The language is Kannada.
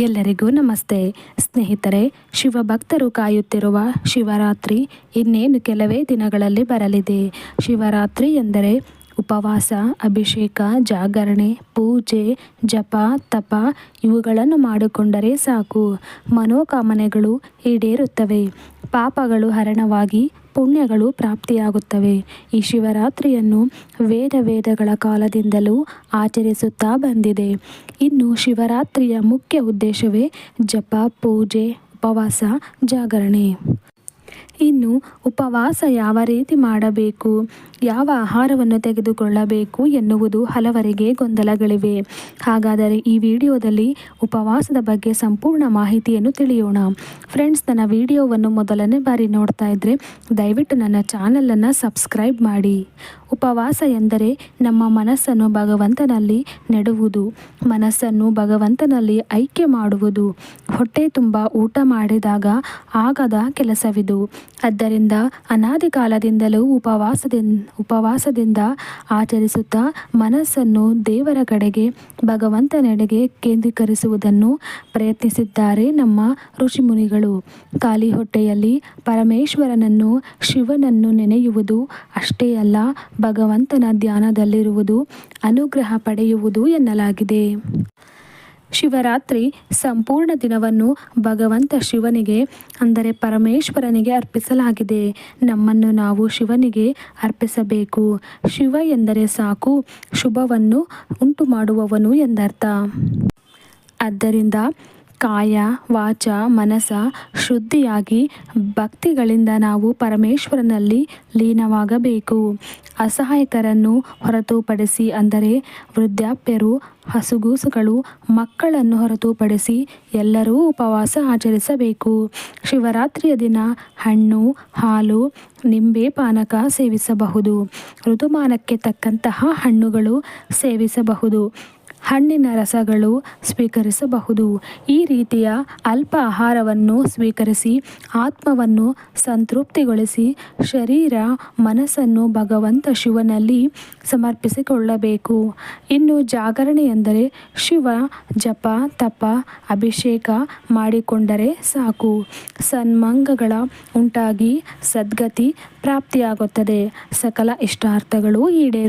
ಎಲ್ಲರಿಗೂ ನಮಸ್ತೆ. ಸ್ನೇಹಿತರೆ, ಶಿವಭಕ್ತರು ಕಾಯುತ್ತಿರುವ ಶಿವರಾತ್ರಿ ಇನ್ನೇನು ಕೆಲವೇ ದಿನಗಳಲ್ಲಿ ಬರಲಿದೆ. ಶಿವರಾತ್ರಿ ಎಂದರೆ ಉಪವಾಸ, ಅಭಿಷೇಕ, ಜಾಗರಣೆ, ಪೂಜೆ, ಜಪ, ತಪ ಇವುಗಳನ್ನು ಮಾಡಿಕೊಂಡರೆ ಸಾಕು. ಮನೋಕಾಮನೆಗಳು ಈಡೇರುತ್ತವೆ. ಪಾಪಗಳು ಹರಣವಾಗಿ ಪುಣ್ಯಗಳು ಪ್ರಾಪ್ತಿಯಾಗುತ್ತವೆ. ಈ ಶಿವರಾತ್ರಿಯನ್ನು ವೇದ ವೇದಗಳ ಕಾಲದಿಂದಲೂ ಆಚರಿಸುತ್ತಾ ಬಂದಿದೆ. ಇನ್ನು ಶಿವರಾತ್ರಿಯ ಮುಖ್ಯ ಉದ್ದೇಶವೇ ಜಪ, ಪೂಜೆ, ಉಪವಾಸ, ಜಾಗರಣೆ. ಇನ್ನು ಉಪವಾಸ ಯಾವ ರೀತಿ ಮಾಡಬೇಕು? ಯಾವ ಆಹಾರವನ್ನು ತೆಗೆದುಕೊಳ್ಳಬೇಕು ಎನ್ನುವುದು ಹಲವರಿಗೆ ಗೊಂದಲಗಳಿವೆ. ಹಾಗಾದರೆ ಈ ವಿಡಿಯೋದಲ್ಲಿ ಉಪವಾಸದ ಬಗ್ಗೆ ಸಂಪೂರ್ಣ ಮಾಹಿತಿಯನ್ನು ತಿಳಿಯೋಣ. ಫ್ರೆಂಡ್ಸ್, ನನ್ನ ವಿಡಿಯೋವನ್ನು ಮೊದಲನೇ ಬಾರಿ ನೋಡ್ತಾ ಇದ್ದರೆ ದಯವಿಟ್ಟು ನನ್ನ ಚಾನಲನ್ನು ಸಬ್ಸ್ಕ್ರೈಬ್ ಮಾಡಿ. ಉಪವಾಸ ಎಂದರೆ ನಮ್ಮ ಮನಸ್ಸನ್ನು ಭಗವಂತನಲ್ಲಿ ನೆಡುವುದು, ಮನಸ್ಸನ್ನು ಭಗವಂತನಲ್ಲಿ ಐಕ್ಯ ಮಾಡುವುದು. ಹೊಟ್ಟೆ ತುಂಬ ಊಟ ಮಾಡಿದಾಗ ಆಗದ ಕೆಲಸವಿದು. ಆದ್ದರಿಂದ ಅನಾದಿ ಕಾಲದಿಂದಲೂ ಉಪವಾಸದಿಂದ ಉಪವಾಸದಿಂದ ಆಚರಿಸುತ್ತಾ ಮನಸ್ಸನ್ನು ದೇವರ ಕಡೆಗೆ, ಭಗವಂತನೆಡೆಗೆ ಕೇಂದ್ರೀಕರಿಸುವುದನ್ನು ಪ್ರಯತ್ನಿಸಿದ್ದಾರೆ ನಮ್ಮ ಋಷಿಮುನಿಗಳು. ಖಾಲಿ ಹೊಟ್ಟೆಯಲ್ಲಿ ಪರಮೇಶ್ವರನನ್ನು ಶಿವನನ್ನು ನೆನೆಯುವುದು ಅಷ್ಟೇ ಅಲ್ಲ, ಭಗವಂತನ ಧ್ಯಾನದಲ್ಲಿರುವುದು ಅನುಗ್ರಹ ಪಡೆಯುವುದು ಎನ್ನಲಾಗಿದೆ. ಶಿವರಾತ್ರಿ ಸಂಪೂರ್ಣ ದಿನವನ್ನು ಭಗವಂತ ಶಿವನಿಗೆ, ಅಂದರೆ ಪರಮೇಶ್ವರನಿಗೆ ಅರ್ಪಿಸಲಾಗಿದೆ. ನಮ್ಮನ್ನು ನಾವು ಶಿವನಿಗೆ ಅರ್ಪಿಸಬೇಕು. ಶಿವ ಎಂದರೆ ಸಾಕು, ಶುಭವನ್ನು ಉಂಟು ಮಾಡುವವನು ಎಂದರ್ಥ. ಆದ್ದರಿಂದ ಕಾಯ, ವಾಚ, ಮನಸ ಶುದ್ಧಿಯಾಗಿ ಭಕ್ತಿಗಳಿಂದ ನಾವು ಪರಮೇಶ್ವರನಲ್ಲಿ ಲೀನವಾಗಬೇಕು. ಅಸಹಾಯಕರನ್ನು ಹೊರತುಪಡಿಸಿ ಅಂದರೆ ವೃದ್ಧಾಪ್ಯರು, ಹಸುಗೂಸುಗಳು, ಮಕ್ಕಳನ್ನು ಹೊರತುಪಡಿಸಿ ಎಲ್ಲರೂ ಉಪವಾಸ ಆಚರಿಸಬೇಕು. ಶಿವರಾತ್ರಿಯ ದಿನ ಹಣ್ಣು, ಹಾಲು, ನಿಂಬೆ ಪಾನಕ ಸೇವಿಸಬಹುದು. ಋತುಮಾನಕ್ಕೆ ತಕ್ಕಂತಹ ಹಣ್ಣುಗಳು ಸೇವಿಸಬಹುದು. ಹಣ್ಣಿನ ರಸಗಳು ಸ್ವೀಕರಿಸಬಹುದು. ಈ ರೀತಿಯ ಅಲ್ಪ ಆಹಾರವನ್ನು ಸ್ವೀಕರಿಸಿ, ಆತ್ಮವನ್ನು ಸಂತೃಪ್ತಿಗೊಳಿಸಿ, ಶರೀರ, ಮನಸ್ಸನ್ನು ಭಗವಂತ ಶಿವನಲ್ಲಿ ಸಮರ್ಪಿಸಿಕೊಳ್ಳಬೇಕು. ಇನ್ನು ಜಾಗರಣೆ ಎಂದರೆ ಶಿವ ಜಪ, ತಪ, ಅಭಿಷೇಕ ಮಾಡಿಕೊಂಡರೆ ಸಾಕು. ಸನ್ಮಂಗಗಳ ಉಂಟಾಗಿ ಸದ್ಗತಿ ಪ್ರಾಪ್ತಿಯಾಗುತ್ತದೆ. ಸಕಲ ಇಷ್ಟಾರ್ಥಗಳು ಈಡೇರು